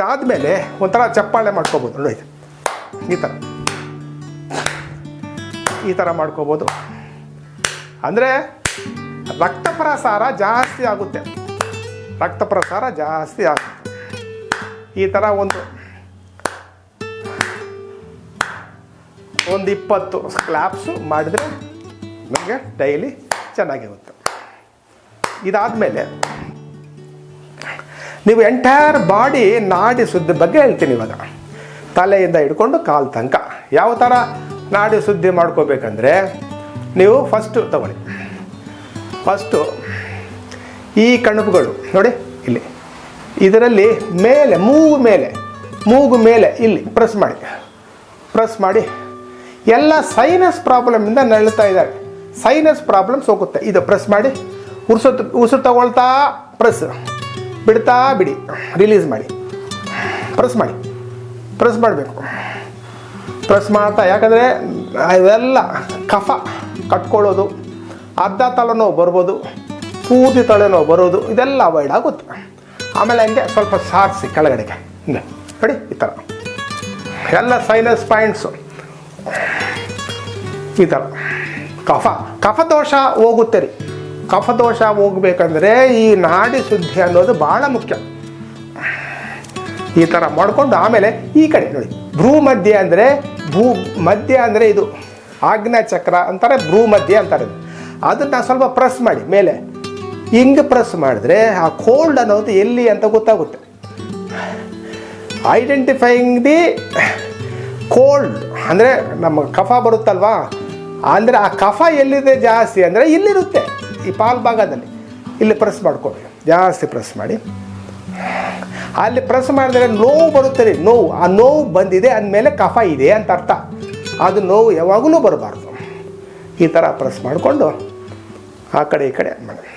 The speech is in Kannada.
ಇದಾದಮೇಲೆ ಒಂಥರ ಚಪ್ಪಾಳೆ ಮಾಡ್ಕೋಬೋದು. ನೋಡಿ ಈ ಥರ ಈ ಥರ ಮಾಡ್ಕೋಬೋದು. ಅಂದರೆ ರಕ್ತ ಪ್ರಸಾರ ಜಾಸ್ತಿ ಆಗುತ್ತೆ. ರಕ್ತ ಪ್ರಸಾರ ಜಾಸ್ತಿ ಆಗುತ್ತೆ. ಈ ಥರ ಒಂದು. ಒಂದು ಇಪ್ಪತ್ತು ಕ್ಲಾಪ್ಸು ಮಾಡಿದ್ರೆ ನಮಗೆ ಡೈಲಿ ಚೆನ್ನಾಗಿರುತ್ತೆ. ಇದಾದಮೇಲೆ ನೀವು ಎಂಟೈರ್ ಬಾಡಿ ನಾಡಿ ಸುದ್ದಿ ಬಗ್ಗೆ ಹೇಳ್ತೀನಿ ಇವಾಗ. ತಲೆಯಿಂದ ಹಿಡ್ಕೊಂಡು ಕಾಲು ತನಕ. ಯಾವ ಥರ ನಾಡಿ ಸುದ್ದಿ ಮಾಡ್ಕೋಬೇಕಂದ್ರೆ, ನೀವು ಫಸ್ಟು ತಗೊಳ್ಳಿ. ಫಸ್ಟು ಈ ಕಣುಪುಗಳು, ನೋಡಿ, ಇಲ್ಲಿ. ಇದರಲ್ಲಿ ಮೇಲೆ, ಮೂಗು ಮೇಲೆ ಮೂಗು ಮೇಲೆ, ಇಲ್ಲಿ ಪ್ರೆಸ್ ಮಾಡಿ. ಪ್ರೆಸ್ ಮಾಡಿ. ಎಲ್ಲ ಸೈನಸ್ ಪ್ರಾಬ್ಲಮಿಂದ ನರಳುತ್ತಾ ಇದ್ದಾರೆ. ಸೈನಸ್ ಪ್ರಾಬ್ಲಮ್ಸ್ ಹೋಗುತ್ತೆ ಇದು ಪ್ರೆಸ್ ಮಾಡಿ. ಉರ್ಸು ಉಸಿರು ತಗೊಳ್ತಾ ಪ್ರೆಸ್ ಬಿಡ್ತಾ ಬಿಡಿ. ರಿಲೀಸ್ ಮಾಡಿ. ಪ್ರೆಸ್ ಮಾಡಿ. ಪ್ರೆಸ್ ಮಾಡಬೇಕು. ಪ್ರೆಸ್ ಮಾಡ್ತಾ, ಯಾಕಂದರೆ ಇವೆಲ್ಲ ಕಫ ಕಟ್ಕೊಳ್ಳೋದು, ಅರ್ಧ ತಲೆನೋವು ಬರ್ಬೋದು, ಪೂರ್ತಿ ತಲೆನೋವು ಬರೋದು, ಇದೆಲ್ಲ ಅವಾಯ್ಡ್ ಆಗುತ್ತೆ. ಆಮೇಲೆ ಹಂಗೆ ಸ್ವಲ್ಪ ಸಾರಿಸಿ ಕೆಳಗಡೆಗೆ. ಹಿಂಗೆ ನೋಡಿ ಈ ಥರ ಎಲ್ಲ ಸೈನಸ್ ಪಾಯಿಂಟ್ಸು ಈ ಥರ ಕಫ. ಕಫ ದೋಷ ಹೋಗುತ್ತೆ ರೀ. ಕಫದೋಷ ಹೋಗ್ಬೇಕಂದ್ರೆ ಈ ನಾಡಿ ಶುದ್ಧಿ ಅನ್ನೋದು ಭಾಳ ಮುಖ್ಯ. ಈ ಥರ ಮಾಡಿಕೊಂಡು ಆಮೇಲೆ ಈ ಕಡೆ ನೋಡಿ. ಭ್ರೂ ಮಧ್ಯೆ ಅಂದರೆ ಭೂ ಮಧ್ಯ ಅಂದರೆ ಇದು ಚಕ್ರ ಅಂತಾರೆ, ಭ್ರೂ ಮಧ್ಯೆ ಅಂತಾರೆ. ಅದನ್ನು ಸ್ವಲ್ಪ ಪ್ರೆಸ್ ಮಾಡಿ. ಮೇಲೆ ಹಿಂಗೆ ಪ್ರೆಸ್ ಮಾಡಿದ್ರೆ ಆ ಕೋಲ್ಡ್ ಅನ್ನೋದು ಎಲ್ಲಿ ಅಂತ ಗೊತ್ತಾಗುತ್ತೆ. ಐಡೆಂಟಿಫೈಯಿಂಗ್ ದಿ ಕೋಲ್ಡ್ ಅಂದರೆ ನಮ್ಮ ಕಫ ಬರುತ್ತಲ್ವಾ? ಅಂದರೆ ಆ ಕಫ ಎಲ್ಲಿದೆ ಜಾಸ್ತಿ ಅಂದರೆ ಇಲ್ಲಿರುತ್ತೆ. ಈ ಪಾಲ್ ಭಾಗದಲ್ಲಿ ಇಲ್ಲಿ ಪ್ರೆಸ್ ಮಾಡ್ಕೊಳ್ಳಿ ಜಾಸ್ತಿ ಪ್ರೆಸ್ ಮಾಡಿ. ಅಲ್ಲಿ ಪ್ರೆಸ್ ಮಾಡಿದ್ರೆ ನೋವು ಬರುತ್ತೆ ರೀ, ನೋವು. ಆ ನೋವು ಬಂದಿದೆ ಅಂದಮೇಲೆ ಕಫ ಇದೆ ಅಂತ ಅರ್ಥ. ಅದು ನೋವು ಯಾವಾಗಲೂ ಬರಬಾರ್ದು. ಈ ಥರ ಪ್ರೆಸ್ ಮಾಡಿಕೊಂಡು ಆ ಕಡೆ ಈ ಕಡೆ ಮಾಡಿ